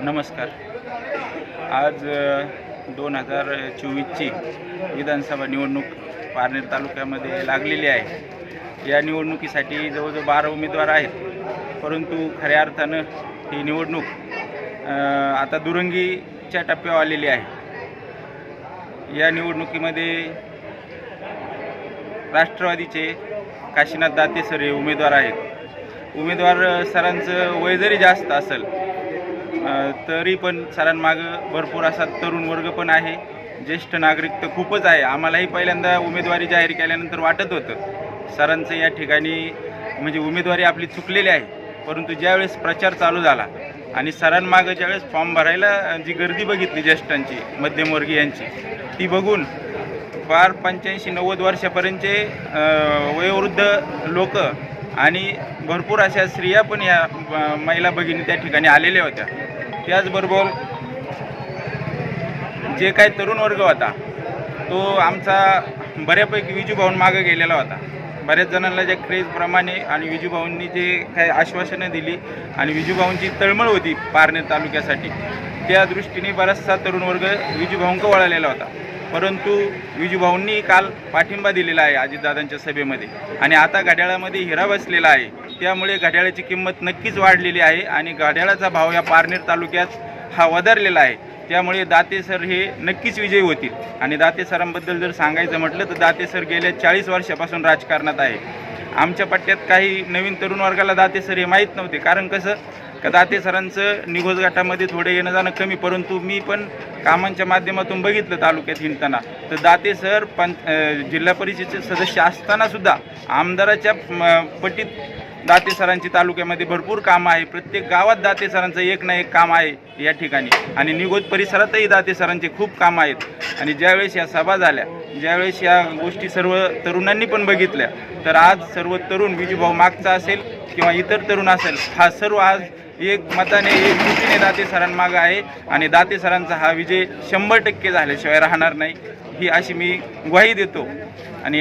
नमस्कार. आज दोन हजार चोवीसची विधानसभा निवडणूक पारनेर तालुक्यामध्ये लागलेली आहे. या निवडणुकीसाठी जवळजवळ बारा उमेदवार आहेत. परंतु खऱ्या अर्थानं ही निवडणूक आता दुरंगीच्या टप्प्यावर आलेली आहे. या निवडणुकीमध्ये राष्ट्रवादीचे काशीनाथ दाते सर हे उमेदवार आहेत. उमेदवार सरांचं वय जरी जास्त असेल तरी पण सरांमागं भरपूर असा तरुण वर्ग पण आहे. ज्येष्ठ नागरिक तर खूपच आहे. आम्हालाही पहिल्यांदा उमेदवारी जाहीर केल्यानंतर वाटत होतं. सरांचं या ठिकाणी म्हणजे उमेदवारी आपली चुकलेली आहे. परंतु ज्यावेळेस प्रचार चालू झाला आणि सरांमागं ज्यावेळेस फॉर्म भरायला जी गर्दी बघितली ज्येष्ठांची मध्यमवर्गीयांची ती बघून फार पंच्याऐंशी नव्वद वर्षापर्यंतचे वयोवृद्ध लोक आणि भरपूर अशा स्त्रिया पण या महिला भगिनी त्या ठिकाणी आलेल्या होत्या. त्याचबरोबर जे काही तरुण वर्ग होता तो आमचा बऱ्यापैकी विजूभाऊन मागं गेलेला होता. बऱ्याच जणांना ज्या क्रेजप्रमाणे आणि विजूभाऊंनी जे काही आश्वासनं दिली आणि विजूभाऊंची तळमळ होती पारनेर तालुक्यासाठी त्या दृष्टीने बराचसा तरुण वर्ग विजूभाऊंक वळालेला होता. परंतु विजूभाऊंनी काल पाठिंबा दिलेला आहे अजितदादांच्या सभेमध्ये. आणि आता घड्याळामध्ये हिरा बसलेला आहे. त्यामुळे घड्याळाची किंमत नक्कीच वाढलेली आहे आणि घड्याळाचा भाव या पारनेर तालुक्यात हा वधारलेला आहे. त्यामुळे दाते सर हे नक्कीच विजयी होतील. आणि दाते सरांबद्दल जर सांगायचं म्हटलं तर दाते सर गेल्या चाळीस वर्षापासून राजकारणात आहे. आमच्या पट्ट्यात काही नवीन तरुण वर्गाला दाते सर हे माहीत नव्हते. कारण कसं? का दाते सरांचं निघोज गटामध्ये थोडं येणं जाणं कमी परंतु मी पण कामांच्या माध्यमातून बघितलं तालुक्यात हिंडताना. तर दाते सर पं जिल्हा परिषदेचे सदस्य असतानासुद्धा आमदाराच्या पटीत दाते सरांची तालुक्यामध्ये भरपूर कामं आहे. प्रत्येक गावात दाते सरांचं एक ना एक काम आहे या ठिकाणी. आणि निगोज परिसरातही दाते सरांचे खूप कामं आहेत. आणि ज्यावेळेस या सभा झाल्या ज्यावेळेस या गोष्टी सर्व तरुणांनी पण बघितल्या तर आज सर्व तरुण विजूभाऊ मागचा असेल किंवा इतर तरुण असेल हा सर्व आज एक मताने एक कृतीने दाते सरांमागं आहे आणि दाते सरांचा हा विजय शंभर टक्के झाल्याशिवाय राहणार नाही. ही अशी मी ग्वाही देतो. आणि